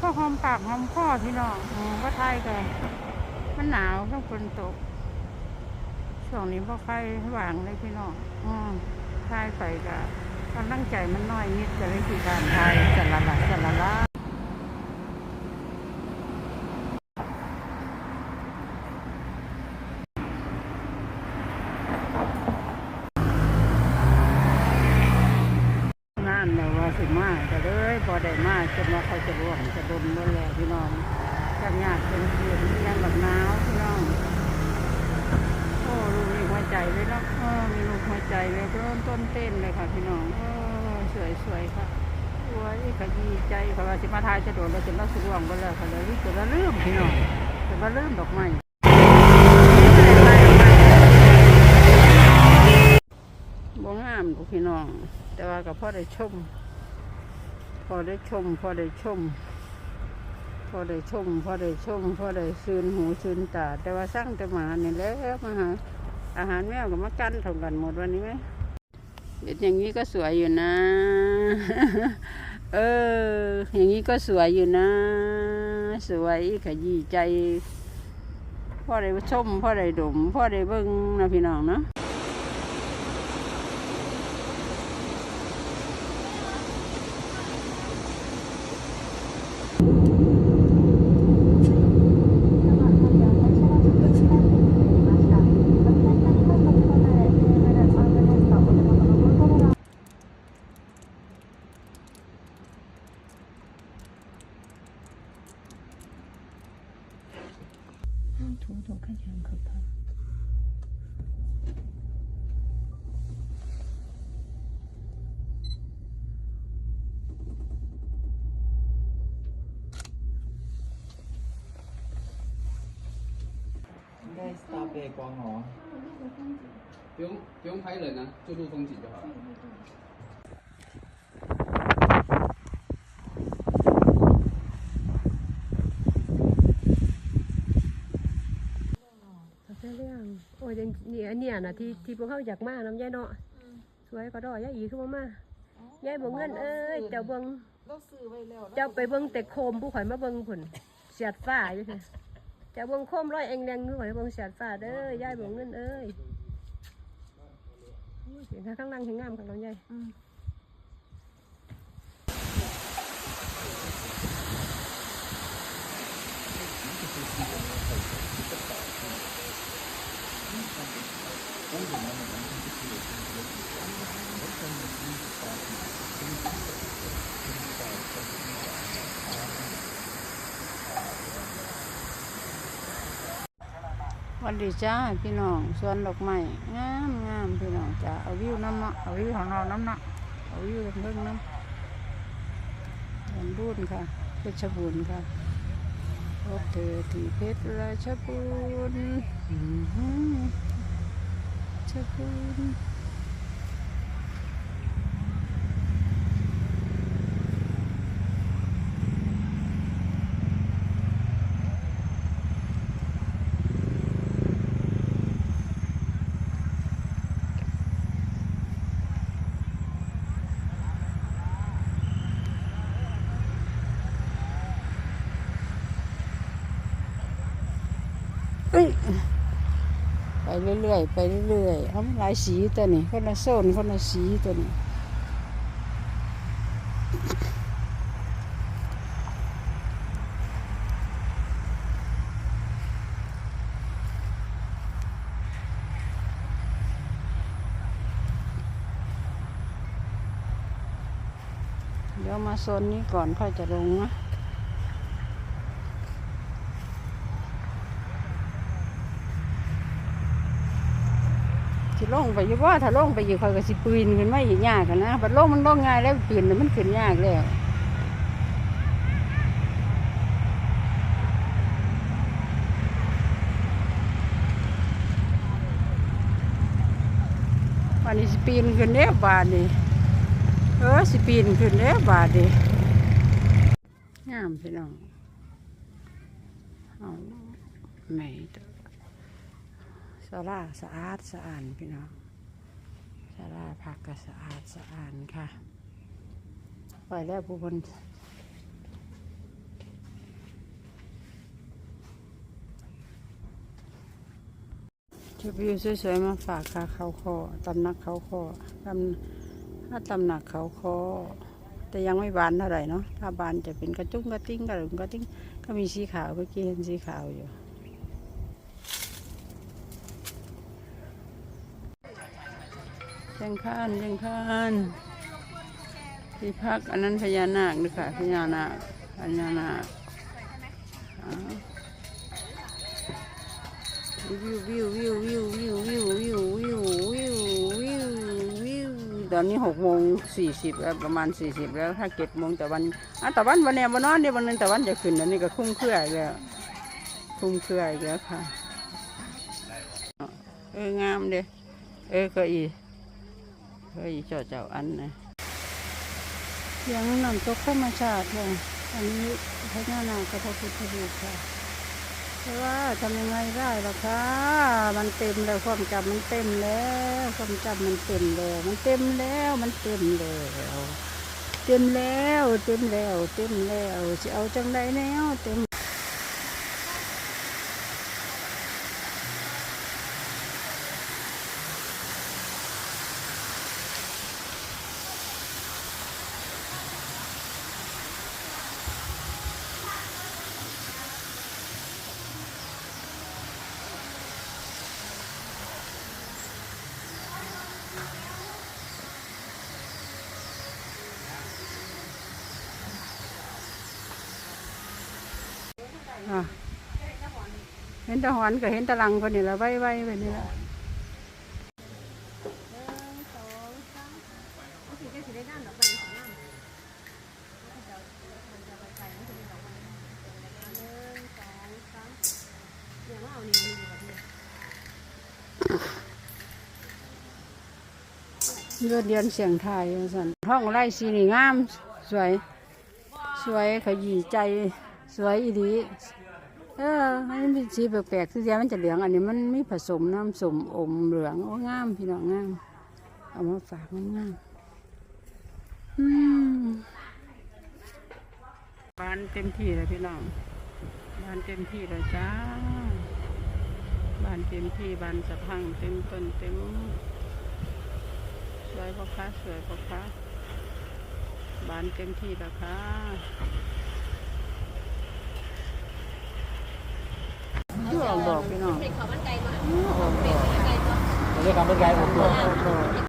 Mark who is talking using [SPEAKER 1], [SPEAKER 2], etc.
[SPEAKER 1] พ่อหอมปากหอมคอพี่น้องอืมก็ไทยกันมันหนาวต้องฝนตกช่วงนี้พ่อไฟหวางเลยพี่น้องอืมทยไปกับกำลังใจมันน้อยนิดจะเลยคือการไทยสละละสละละงานเนี่ยว่าสิมาก็เลยพอได้ มาจนว่าเขาจะร่วงจะดมนั่นแหละพี่น้องจังยากเป็นเพื่อนยังแบบหนาวพี่น้องโอ้ลูกมีหัวใจเลยเนาะเออมีลูกหัวใจเลยเริ่มต้นเต้นเลยค่ะ พี่น้องเออสวยสวยค่ะสวยขยี้ใจค่ะว่าสิมาทายจะโดดเราจะมาสวงไปแล้วค่ะเลยจะมาเริ่มพี่น้องจะมาเริ่มดอกไม้บ่งามลูพี่น้อง แต่ว่าก็พอได้ชม พอได้ชม พอได้ชม พอได้ชม พอได้ชม พอได้ซื้นหูซื้นตา แต่ว่าสร้างแต่หมาเนี่ยแล้วมาหาอาหารแมวกับมากั้นเท่ากันหมดวันนี้ไหมเด็ดอย่างนี้ก็สวยอยู่นะ เออ อย่างนี้ก็สวยอยู่นะ สวยขยี้ใจพ่อได้ชมพ่อได้ดมพ่อได้เบิ่งนะพี่น้องเนาะ 图图看起来很可怕。
[SPEAKER 2] 应该是大背光哦。
[SPEAKER 3] 不用不用拍人啊，就录风景就好了。
[SPEAKER 4] โอ้ยยังนี่อันเนี้ยนะที่ที่พวกเขาอยากมาน้ำยายเนาะสวยก็ดอยยายอีคือบ่มายายบ่เงินเอ้ยเจ้าเบิ่ง
[SPEAKER 5] เราซื้อไว้แล้ว
[SPEAKER 4] เจ้าไปเบิ่งแต่โคมผู้ข่อยมาเบิ่งผุนเสียดฟ้าอยู่ค่ะเจ้าเบิ่งโคมร้อยเองแดงผู้ข่อยมาเบิ่งเสียดฟ้าเด้อยายบ่เงินเอ้ยโอ้ยเสียงข้างล่างเห็นงามข้างหลังยาย
[SPEAKER 1] วันดีจ้าพี่น้องสวนดอกไม้งามงามพี่น้องจ้าเอาวิวน้ำเนาะเอาวิวของเราน้ำเนาะเอาวิวเพิ่งน้ำลำบูนค่ะเพชรบูรณ์ค่ะพบเธอที่เพชรราชบูรณ์อื้อหือเชบูรณ์เอ้ยไป เรื่อยๆไปเรื่อยๆเอาหลายสีตัวนี้คนละโซนคนละสีตัวนี้เดี๋ยวมาโซนนี้ก่อนค่อยจะลงนะ สิลงไปอยู่ว่าถ้าลงไปอยู่คอยก็สิปีนขึ้นมาอีกยากกันนะบัดลงมันลงง่ายแล้วปีนน่ะมันขึ้นยากแล้ววันนี้สิปีนขึ้นแล้วบาทนี่เออสิปีนขึ้นแล้วบาทนี่งามพี่น้องเอาไม่ตัวสาราสะอาดสะอานพี่น้องสาราผักก็สะอาดสะอานค่ะปล่อยแล้วผู้คนชุดวิวสวยๆมาฝากค่ะเขาคอตำหนักเขาคอตำถ้าตำหนักเขาคอแต่ยังไม่บานเท่าไหร่เนาะถ้าบานจะเป็นกระจุ้งกระติ้งกระหลุมกระติ้งก็มีสีขาวเมื่อกี้เห็นสีขาวอยู่ แข่งขันแข่งขันที่พักอันนั้นพญานาคด้วยค่ะพญานาคพญานาควิววิววิววิววิววิววิววิววิววิววิวตอนนี้หกโมงสี่สิบแล้วประมาณสี่สิบแล้วถ้าเจ็ดโมงแต่วันอะแต่วันวันเนี้วันนอนเดี๋ยววันนึงแต่วันจะขึ้นอันนี้ก็คุ้มเครืออีกแล้วคุ้มเครืออีกแล้วค่ะเอองามเด้เออก็อี ก็อีเจ้าเจ้าอันนะยังน้ำตกธรรมชาติเลยอันนี้พญานากับพระพุทธรูปค่ะแต่ว่าทำยังไงได้ล่ะคะมันเต็มแล้วความจำมันเต็มแล้วความจำมันเต็มแล้วมันเต็มแล้วมันเต็มแล้วเต็มแล้วเต็มแล้วเต็มแล้วจะเอาจังไดแนวเต็ม อะเห็นตะหอนก็เห็นตะลังคนนี้ละไว้ไว้แบบนี้ละเลือดเดียนเสียงไทยสันห้องไร่สีนี่งาม สวย สวยขยี้ใจ สวยอีดีเออมันเป็นสีแปลกๆที่เดียมันจะเหลือง อันนี้มันไมีผสมน้ำสมอมเหลืองโอ้งามพี่น้องงามเอามาฝากงามอืมบานเต็มที่เลยพี่น้องบานเต็มที่เลยจ้าบานเต็มที่บานสะพังเต็มต้นเต็มสวยปะคะสวยปะคะบานเต็มที่แล้วค่ะ ที่ออกดอกพี่น้อง
[SPEAKER 4] เป็นข้าวมันไก่มา
[SPEAKER 1] ออกดอก
[SPEAKER 4] ไก่ตัว
[SPEAKER 2] เรียกคำเป็นไกด์ผม
[SPEAKER 1] ออกดอก